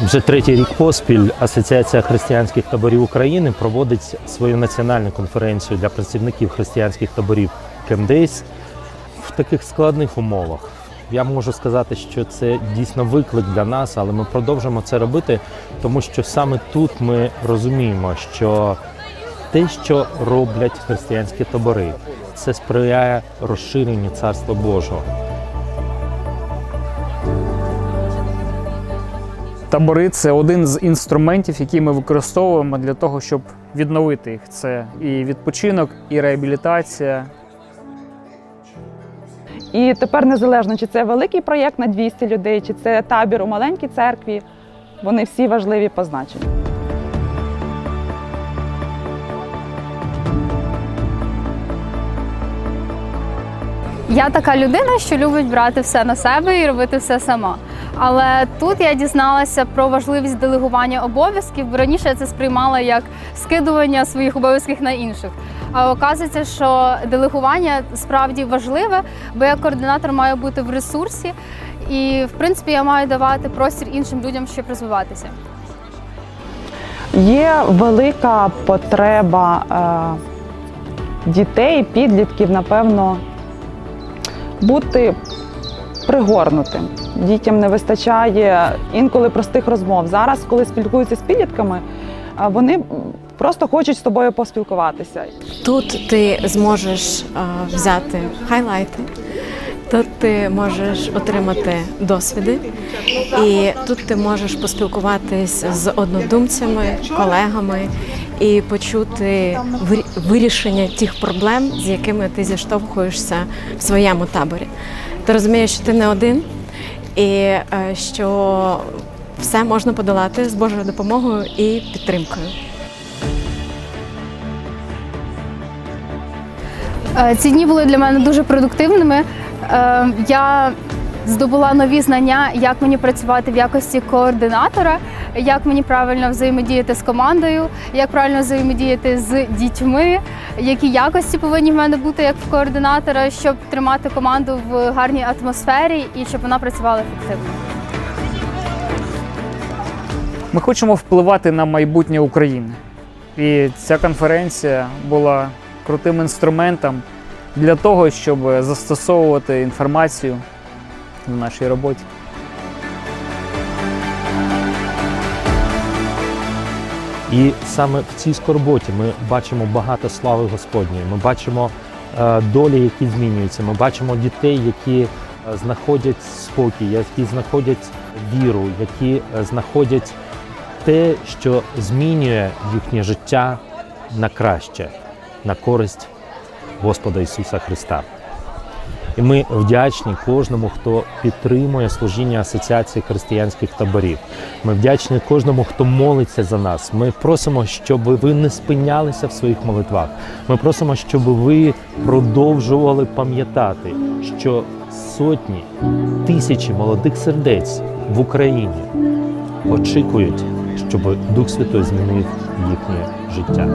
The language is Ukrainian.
Вже третій рік поспіль Асоціація християнських таборів України проводить свою національну конференцію для працівників християнських таборів Кемдейс в таких складних умовах. Я можу сказати, що це дійсно виклик для нас, але ми продовжимо це робити, тому що саме тут ми розуміємо, що те, що роблять християнські табори, це сприяє розширенню Царства Божого. Табори це один з інструментів, які ми використовуємо для того, щоб відновити їх. Це і відпочинок, і реабілітація. І тепер незалежно, чи це великий проєкт на 200 людей, чи це табір у маленькій церкві, вони всі важливі по значенню. Я така людина, що любить брати все на себе і робити все сама. Але тут я дізналася про важливість делегування обов'язків, бо раніше я це сприймала як скидування своїх обов'язків на інших. А оказується, що делегування справді важливе, бо я координатор маю бути в ресурсі, і в принципі я маю давати простір іншим людям, щоб розвиватися. Є велика потреба е, дітей, підлітків, напевно, бути пригорнутим. Дітям не вистачає інколи простих розмов. Зараз, коли спілкуються з підлітками, вони просто хочуть з тобою поспілкуватися. Тут ти зможеш взяти хайлайти, тут ти можеш отримати досвіди, і тут ти можеш поспілкуватись з однодумцями, колегами і почути вирі- вирішення тих проблем, з якими ти зіштовхуєшся в своєму таборі. Ти розумієш, що ти не один, і е, що все можна подолати з Божою допомогою і підтримкою. Е, Ці дні були для мене дуже продуктивними. Е, Я здобула нові знання, як мені працювати в якості координатора, як мені правильно взаємодіяти з командою, як правильно взаємодіяти з дітьми, які якості повинні в мене бути як координатора, щоб тримати команду в гарній атмосфері і щоб вона працювала ефективно. Ми хочемо впливати на майбутнє України. І ця конференція була крутим інструментом для того, щоб застосовувати інформацію в нашій роботі. І саме в цій скорботі ми бачимо багато слави Господньої. Ми бачимо е, долі, які змінюються. Ми бачимо дітей, які е, знаходять спокій, які знаходять віру, які е, знаходять те, що змінює їхнє життя на краще, на користь Господа Ісуса Христа. І ми вдячні кожному, хто підтримує служіння Асоціації християнських таборів. Ми вдячні кожному, хто молиться за нас. Ми просимо, щоб ви не спинялися в своїх молитвах. Ми просимо, щоб ви продовжували пам'ятати, що сотні тисячі молодих сердець в Україні очікують, щоб Дух Святой змінив їхнє життя.